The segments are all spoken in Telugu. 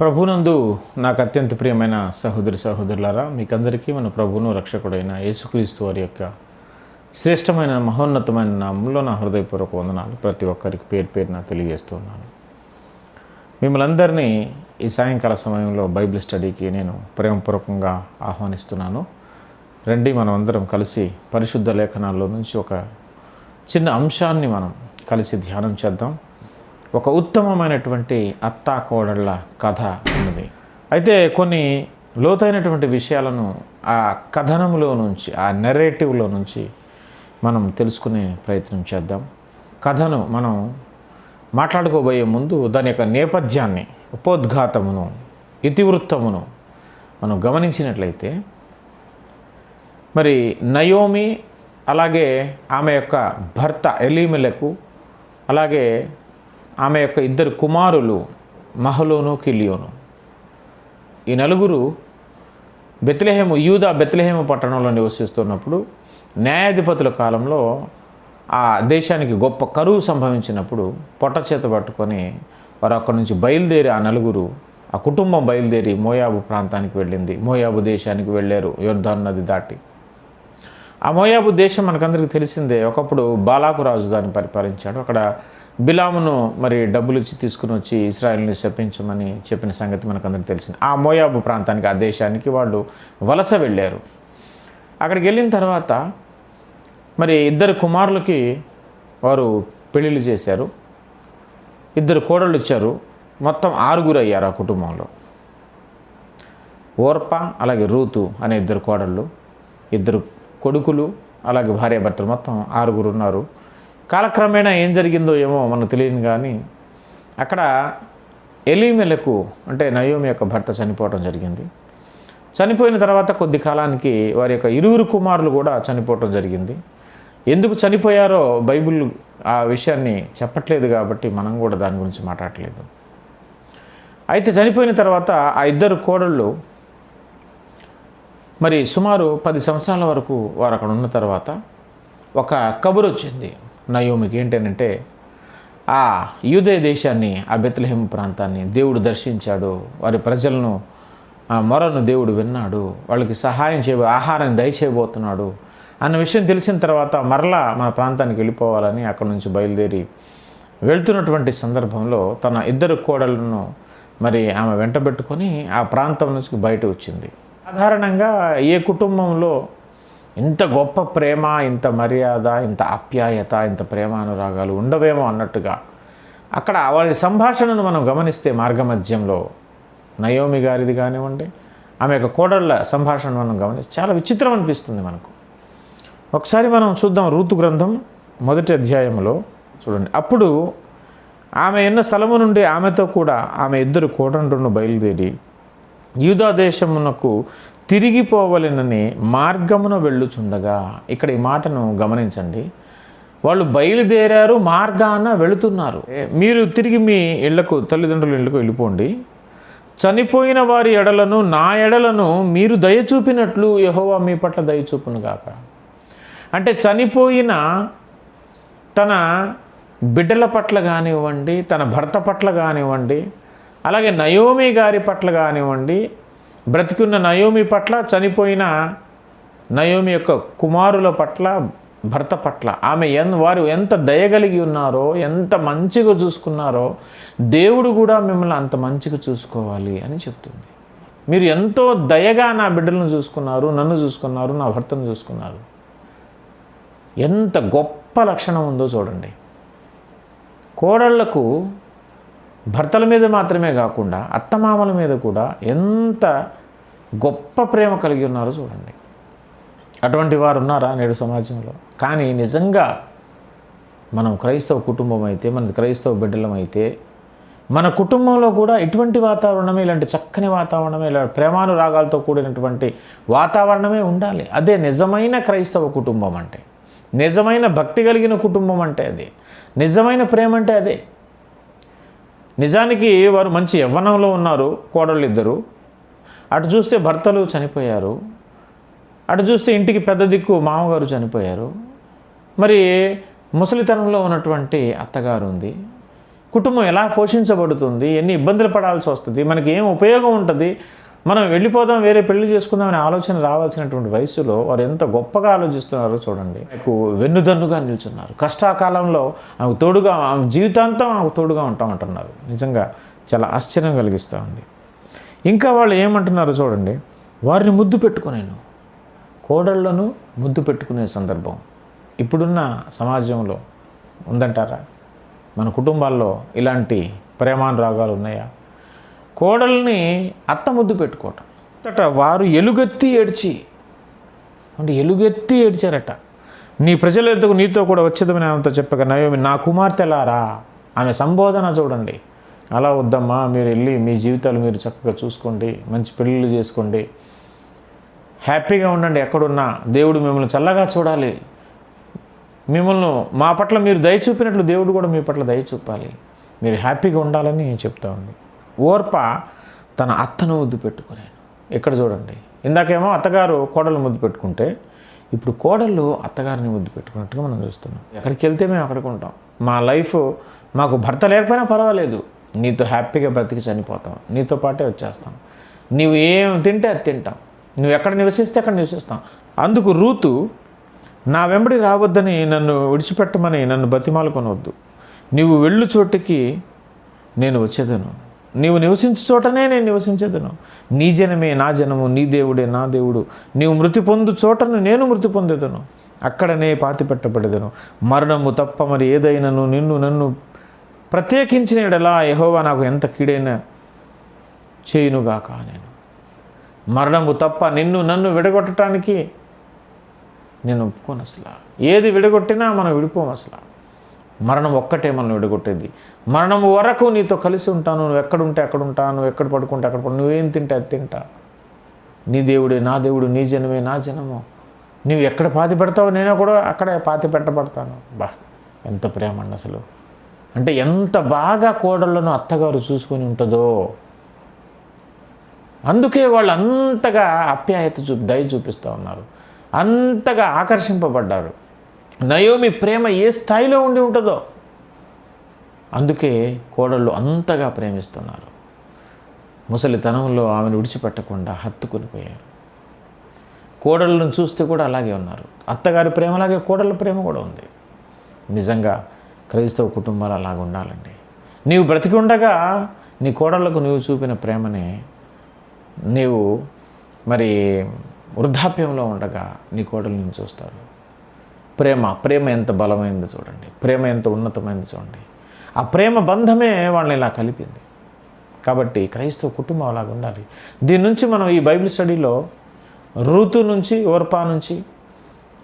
ప్రభునందు నాకు అత్యంత ప్రియమైన సహోదరి సహోదరులారా మీకందరికీ మన ప్రభును రక్షకుడైన యేసుక్రీస్తు వారి యొక్క శ్రేష్టమైన మహోన్నతమైన నామంలో నా హృదయపూర్వక వందనాలు. ప్రతి ఒక్కరికి పేరు పేరున తెలియజేస్తున్నాను. మిమ్మల్ని అందరినీ ఈ సాయంకాల సమయంలో బైబిల్ స్టడీకి నేను ప్రేమపూర్వకంగా ఆహ్వానిస్తున్నాను. రండి మనం అందరం కలిసి పరిశుద్ధ లేఖనాల్లో నుంచి ఒక చిన్న అంశాన్ని మనం కలిసి ధ్యానం చేద్దాం. ఒక ఉత్తమమైనటువంటి అత్తా కోడళ్ళ కథ ఉన్నది. అయితే కొన్ని లోతైనటువంటి విషయాలను ఆ కథనంలో నుంచి ఆ నెరేటివ్లో నుంచి మనం తెలుసుకునే ప్రయత్నం చేద్దాం. కథను మనం మాట్లాడుకోబోయే ముందు దాని యొక్క నేపథ్యాన్ని ఉపోద్ఘాతమును ఇతివృత్తమును మనం గమనించినట్లయితే మరి నయోమి అలాగే ఆమె యొక్క భర్త ఎలీమెలకు అలాగే ఆమె యొక్క ఇద్దరు కుమారులు మహలోను కిలియోను ఈ నలుగురు బెత్లెహేము యూదా బెత్లహేము పట్టణంలో నివసిస్తున్నప్పుడు న్యాయాధిపతుల కాలంలో ఆ దేశానికి గొప్ప కరువు సంభవించినప్పుడు పొట్ట చేత పట్టుకొని వారు అక్కడి నుంచి బయలుదేరి ఆ నలుగురు ఆ కుటుంబం బయలుదేరి మోయాబు ప్రాంతానికి వెళ్ళింది. మోయాబు దేశానికి వెళ్ళారు యోర్ధాన్ నది దాటి. ఆ మోయాబు దేశం మనకందరికి తెలిసిందే. ఒకప్పుడు బాలాకు రాజు దాన్ని పరిపాలించాడు. అక్కడ బిలామును మరి డబ్బులు ఇచ్చి తీసుకుని వచ్చి ఇస్రాయల్ని శపించమని చెప్పిన సంగతి మనకందరికి తెలిసింది. ఆ మోయాబు ప్రాంతానికి ఆ దేశానికి వాళ్ళు వలస వెళ్ళారు. అక్కడికి వెళ్ళిన తర్వాత మరి ఇద్దరు కుమారులకి వారు పెళ్ళిళ్ళు చేశారు. ఇద్దరు కోడళ్ళు ఇచ్చారు. మొత్తం ఆరుగురు అయ్యారు ఆ కుటుంబంలో. ఓర్ప అలాగే రూతు అనే ఇద్దరు కోడళ్ళు ఇద్దరు కొడుకులు అలాగే భార్యాభర్తలు మొత్తం ఆరుగురు ఉన్నారు. కాలక్రమేణా ఏం జరిగిందో ఏమో మనకు తెలియదు కానీ అక్కడ ఎలీమెలకు అంటే నయోమి యొక్క భర్త చనిపోవడం జరిగింది. చనిపోయిన తర్వాత కొద్ది కాలానికి వారి యొక్క ఇరువురు కుమారులు కూడా చనిపోవటం జరిగింది. ఎందుకు చనిపోయారో బైబిల్ ఆ విషయాన్ని చెప్పట్లేదు కాబట్టి మనం కూడా దాని గురించి మాట్లాడలేదు. అయితే చనిపోయిన తర్వాత ఆ ఇద్దరు కోడళ్ళు మరి సుమారు పది సంవత్సరాల వరకు వారు అక్కడ ఉన్న తర్వాత ఒక కబురు వచ్చింది నయోమికి. ఏంటంటే ఆ యూదయ దేశాన్ని ఆ బెత్లహేమ ప్రాంతాన్ని దేవుడు దర్శించాడు. వారి ప్రజలను ఆ మొరను దేవుడు విన్నాడు. వాళ్ళకి సహాయం చేయ ఆహారాన్ని దయచేయబోతున్నాడు అన్న విషయం తెలిసిన తర్వాత మరలా మన ప్రాంతానికి వెళ్ళిపోవాలని అక్కడ నుంచి బయలుదేరి వెళ్తున్నటువంటి సందర్భంలో తన ఇద్దరు కోడలను మరి ఆమె వెంటబెట్టుకొని ఆ ప్రాంతం నుంచి బయట వచ్చింది. సాధారణంగా ఏ కుటుంబంలో ఇంత గొప్ప ప్రేమ ఇంత మర్యాద ఇంత ఆప్యాయత ఇంత ప్రేమానురాగాలు ఉండవేమో అన్నట్టుగా అక్కడ వారి సంభాషణను మనం గమనిస్తే మార్గమధ్యంలో నయోమి గారిది కానివ్వండి ఆమె యొక్క కోడళ్ళ సంభాషణ మనం గమనిస్తే చాలా విచిత్రం అనిపిస్తుంది మనకు. ఒకసారి మనం చూద్దాం ఋతు గ్రంథం మొదటి అధ్యాయంలో చూడండి. అప్పుడు ఆమె ఎన్న స్థలము నుండి ఆమెతో కూడా ఆమె ఇద్దరు కోడండ్రును బయలుదేరి యూదాదేశమునకు తిరిగిపోవలెనని మార్గమున వెళ్ళుచుండగా ఇక్కడ ఈ మాటను గమనించండి. వాళ్ళు బయలుదేరారు మార్గాన వెళుతున్నారు. మీరు తిరిగి మీ ఇళ్ళకు తల్లిదండ్రుల ఇళ్ళకు వెళ్ళిపోండి. చనిపోయిన వారి ఎడలను నా ఎడలను మీరు దయచూపినట్లు యహోవా మీ పట్ల దయచూపును గాక. అంటే చనిపోయిన తన బిడ్డల పట్ల కానివ్వండి తన భర్త పట్ల కానివ్వండి అలాగే నయోమి గారి పట్ల కానివ్వండి బ్రతికున్న నయోమి పట్ల చనిపోయిన నయోమి యొక్క కుమారుల పట్ల భర్త పట్ల ఆమె ఎన్ వారు ఎంత దయగలిగి ఉన్నారో ఎంత మంచిగా చూసుకున్నారో దేవుడు కూడా మిమ్మల్ని అంత మంచిగా చూసుకోవాలి అని చెప్తుంది. మీరు ఎంతో దయగా నా బిడ్డలను చూసుకున్నారు నన్ను చూసుకున్నారు నా భర్తను చూసుకున్నారు. ఎంత గొప్ప లక్షణం ఉందో చూడండి. కోడళ్ళకు భర్తల మీద మాత్రమే కాకుండా అత్తమామల మీద కూడా ఎంత గొప్ప ప్రేమ కలిగి ఉన్నారో చూడండి. అటువంటి వారు ఉన్నారా నేడు సమాజంలో? కానీ నిజంగా మనం క్రైస్తవ కుటుంబం అయితే మన క్రైస్తవ బిడ్డలం అయితే మన కుటుంబంలో కూడా ఇటువంటి వాతావరణమే ఇలాంటి చక్కని వాతావరణమే ఇలా ప్రేమానురాగాలతో కూడినటువంటి వాతావరణమే ఉండాలి. అదే నిజమైన క్రైస్తవ కుటుంబం అంటే నిజమైన భక్తి కలిగిన కుటుంబం అంటే అదే నిజమైన ప్రేమ అంటే అదే. నిజానికి వారు మంచి యవ్వనంలో ఉన్నారు కోడళ్ళు ఇద్దరు అటు చూస్తే భర్తలు చనిపోయారు. అటు చూస్తే ఇంటికి పెద్ద దిక్కు మామగారు చనిపోయారు. మరి ముసలితనంలో ఉన్నటువంటి అత్తగారు ఉంది. కుటుంబం ఎలా పోషించబడుతుంది? ఎన్ని ఇబ్బందులు పడాల్సి వస్తుంది? మనకి ఏం ఉపయోగం ఉంటుంది? మనం వెళ్ళిపోదాం వేరే పెళ్ళి చేసుకుందాం అనే ఆలోచన రావాల్సినటువంటి వయసులో వారు ఎంత గొప్పగా ఆలోచిస్తున్నారో చూడండి. నాకు వెన్నుదన్నుగా నిల్చున్నారు. కష్టాకాలంలో ఆమెకు తోడుగా ఆమె జీవితాంతం ఆమెకు తోడుగా ఉంటామంటున్నారు. నిజంగా చాలా ఆశ్చర్యం కలిగిస్తూ ఉంది. ఇంకా వాళ్ళు ఏమంటున్నారో చూడండి. వారిని ముద్దు పెట్టుకునేను. కోడళ్ళను ముద్దు పెట్టుకునే సందర్భం ఇప్పుడున్న సమాజంలో ఉందంటారా? మన కుటుంబాల్లో ఇలాంటి ప్రేమానురాగాలు ఉన్నాయా? కోడల్ని అత్త ముద్దు పెట్టుకోవటం. అంతట వారు ఎలుగెత్తి ఏడ్చి అంటే ఎలుగెత్తి ఏడ్చారట. నీ ప్రజల ఎద్దుకు నీతో కూడా వచ్చేదమని ఆమెతో చెప్పగా నయోమి నా కుమార్తెలారా ఆమె సంబోధన చూడండి. అలా వద్దమ్మా మీరు వెళ్ళి మీ జీవితాలు మీరు చక్కగా చూసుకోండి మంచి పెళ్ళిళ్ళు చేసుకోండి. హ్యాపీగా ఉండండి ఎక్కడున్నా. దేవుడు మిమ్మల్ని చల్లగా చూడాలి. మిమ్మల్ని మా పట్ల మీరు దయ చూపినట్లు దేవుడు కూడా మీ పట్ల దయ చూపాలి. మీరు హ్యాపీగా ఉండాలని చెప్తా ఉంది ఓర్ప తన అత్తను ముద్దు పెట్టుకునేను. ఇక్కడ చూడండి. ఇందాకేమో అత్తగారు కోడలు ముద్దు పెట్టుకుంటే ఇప్పుడు కోడళ్ళు అత్తగారిని ముద్దు పెట్టుకున్నట్టుగా మనం చూస్తున్నాం. ఎక్కడికి వెళ్తే మేము అక్కడికి ఉంటాం. మా లైఫ్ మాకు భర్త లేకపోయినా పర్వాలేదు. నీతో హ్యాపీగా బ్రతికి చనిపోతాం. నీతో పాటే వచ్చేస్తాం. నువ్వు ఏం తింటే అది తింటాం. నువ్వు ఎక్కడ నివసిస్తే అక్కడ నివసిస్తాం. అందుకు రూతు నా వెంబడి రావద్దని నన్ను విడిచిపెట్టమని నన్ను బతిమాలు కొనవద్దు నీవు వెళ్ళు చోటికి నేను వచ్చేదను. నీవు నివసించు చోటనే నేను నివసించదును. నీ జనమే నా జనము నీ దేవుడే నా దేవుడు. నీవు మృతి పొందు చోటను నేను మృతి పొందేదను. అక్కడనే పాతి పెట్టబడేదను. మరణము తప్ప మరి ఏదైనాను నిన్ను నన్ను ప్రత్యేకించిన ఎడలా యెహోవా నాకు ఎంత కీడైనా చేయునుగాక నేను. మరణము తప్ప నిన్ను నన్ను విడగొట్టడానికి నేను ఒప్పుకోను అసలు ఏది విడగొట్టినా మనం విడిపోం అసలు మరణం ఒక్కటే మనం విడగొట్టేది. మరణం వరకు నీతో కలిసి ఉంటాను. నువ్వు ఎక్కడ ఉంటే అక్కడ ఉంటాను నువ్వు ఎక్కడ పడుకుంటే అక్కడ పడు. నువ్వేం తింటే అది తింటా. నీ దేవుడే నా దేవుడు నీ జనమే నా జనము. నువ్వు ఎక్కడ పాతి పెడతావో నేనే కూడా అక్కడే పాతి పెట్టబడతాను. బా ఎంత ప్రేమ అండి అసలు. అంటే ఎంత బాగా కోడళ్ళను అత్తగారు చూసుకొని ఉంటుందో. అందుకే వాళ్ళు అంతగా ఆప్యాయత చూ దయ చూపిస్తూ ఉన్నారు. అంతగా ఆకర్షింపబడ్డారు. నయోమి ప్రేమ ఏ స్థాయిలో ఉండి ఉంటుందో. అందుకే కోడళ్ళు అంతగా ప్రేమిస్తున్నారు. ముసలితనంలో ఆమెను విడిచిపెట్టకుండా హత్తుకునిపోయారు కోడళ్ళను చూస్తే కూడా అలాగే ఉన్నారు. అత్తగారి ప్రేమ అలాగే కోడళ్ళ ప్రేమ కూడా ఉంది. నిజంగా క్రైస్తవ కుటుంబాలు అలాగ ఉండాలండి. నీవు బ్రతికి ఉండగా నీ కోడళ్ళకు నీవు చూపిన ప్రేమని నీవు మరి వృద్ధాప్యంలో ఉండగా నీ కోడల్ని చూస్తారు. ప్రేమ ప్రేమ ఎంత బలమైంది చూడండి. ప్రేమ ఎంత ఉన్నతమైంది చూడండి. ఆ ప్రేమ బంధమే వాళ్ళని ఇలా కలిపింది. కాబట్టి క్రైస్తవ కుటుంబం అలాగ ఉండాలి. దీని నుంచి మనం ఈ బైబిల్ స్టడీలో ఋతు నుంచి ఓర్పా నుంచి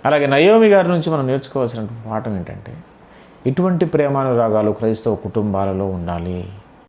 అలాగే నయోమి గారి నుంచి మనం నేర్చుకోవాల్సిన పాఠం ఏంటంటే ఇటువంటి ప్రేమానురాగాలు క్రైస్తవ కుటుంబాలలో ఉండాలి.